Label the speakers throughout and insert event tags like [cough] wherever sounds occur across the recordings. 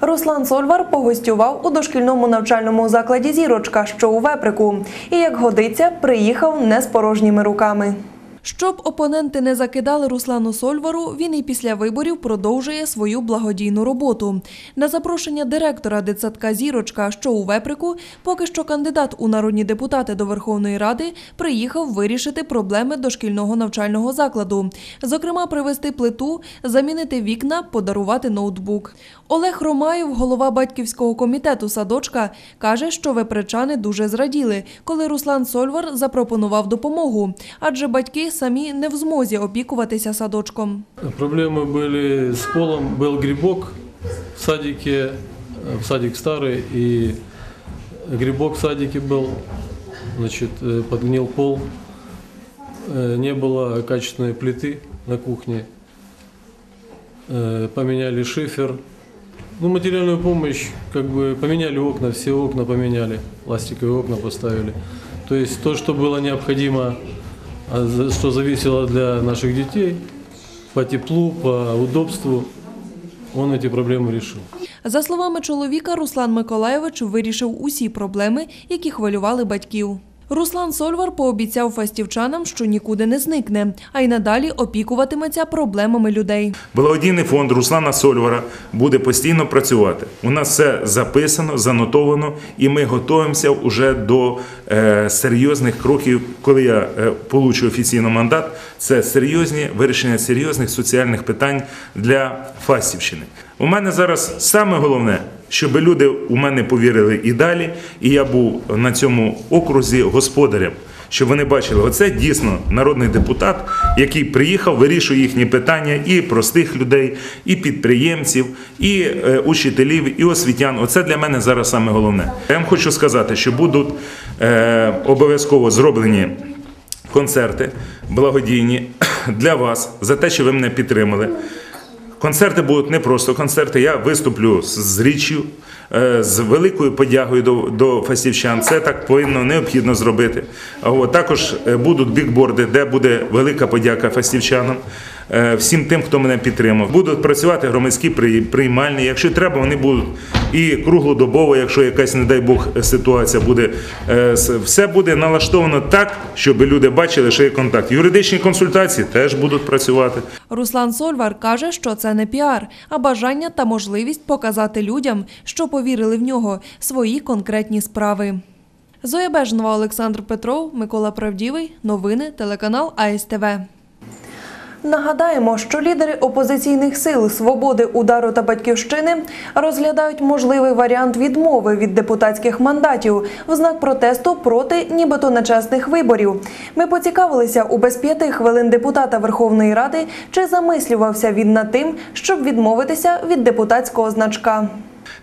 Speaker 1: Руслан Сольвар погостював у дошкільному навчальному закладі Зірочка, що у Веприку, і як годиться, приїхав не з порожніми руками. Щоб опоненти не закидали Руслану Сольвару, він і після виборів продовжує свою благодійну роботу. На запрошення директора дитсадка Зірочка, що у Веприку, поки що кандидат у народні депутати до Верховної Ради приїхав вирішити проблеми дошкільного навчального закладу. Зокрема, привезти плиту, замінити вікна, подарувати ноутбук. Олег Ромаєв, голова батьківського комітету садочка, каже, що вепричани дуже зраділи, коли Руслан Сольвар запропонував допомогу, адже батьки самі не в змозі опікуватися садочком.
Speaker 2: Проблемы были с полом. Был грибок в садике, э, в садик старый, и грибок в садике был, значит, э, подгнил пол. Э, Не было качественной плиты на кухне. Э, Поменяли шифер. Ну, материальную помощь, как бы поменяли окна, все окна поменяли, пластиковые окна поставили. То есть то, что было необходимо, а за- что зависело для наших детей, по теплу, по удобству, он эти проблемы решил.
Speaker 1: За словами чоловіка, Руслан Миколаєвич вирішив усі проблеми, які хвилювали батьків. Руслан Сольвар пообіцяв фастівчанам, що нікуди не зникне, а й надалі опікуватиметься проблемами людей.
Speaker 3: Благодійний фонд Руслана Сольвара буде постійно працювати. У нас все записано, занотовано, і ми готуємося вже до е, серйозних кроків. Коли я е, получу офіційно мандат, це серйозні вирішення серйозних соціальних питань для Фастівщини. У мене зараз саме головне, щоб люди у мене повірили і далі, і я був на цьому окрузі господарем. Щоб вони бачили, оце дійсно народний депутат, який приїхав, вирішує їхні питання і простих людей, і підприємців, і е, учителів, і освітян. Оце для мене зараз саме головне. Я вам хочу сказати, що будуть е, обов'язково зроблені концерти благодійні [coughs] для вас за те, що ви мене підтримали. Концерти будуть не просто концерти. Я виступлю з- річчю, е, з великою подягою до, до фастівчан. Це так повинно необхідно зробити. От також е, будуть бікборди, де буде велика подяка фастівчанам, е, всім тим, хто мене підтримав. Будуть працювати громадські при- приймальні. Якщо треба, вони будуть і круглодобово, якщо якась, не дай Бог, ситуація буде. Е, Все буде налаштовано так, щоб люди бачили, що є контакт. Юридичні консультації теж будуть працювати.
Speaker 1: Руслан Сольвар каже, що це не піар, а бажання та можливість показати людям, що повірили в нього, свої конкретні справи. Зоя Бежнова, Олександр Петров, Микола Правдівий. Новини, телеканал АСТВ. Нагадаємо, що лідери опозиційних сил Свободи, Удару та Батьківщини розглядають можливий варіант відмови від депутатських мандатів в знак протесту проти нібито нечесних виборів. Ми поцікавилися у без п'яти хвилин депутата Верховної Ради, чи замислювався він над тим, щоб відмовитися від депутатського значка.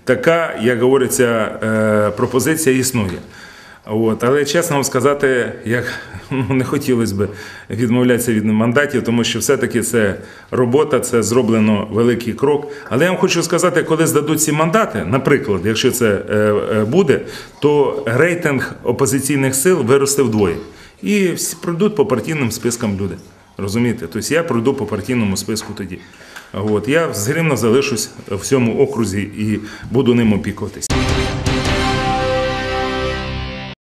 Speaker 3: Така, як говориться, е, пропозиція існує. От. Але чесно вам сказати, як [laughs] ну, не хотілося б відмовлятися від мандатів, тому що все-таки це робота, це зроблено великий крок. Але я вам хочу сказати, коли здадуть ці мандати, наприклад, якщо це е, е, буде, то рейтинг опозиційних сил виросте вдвоє. І всі пройдуть по партійним спискам люди. Розумієте? Тобто я пройду по партійному списку тоді. От. Я все рівно залишусь в цьому окрузі і буду ним опікуватись.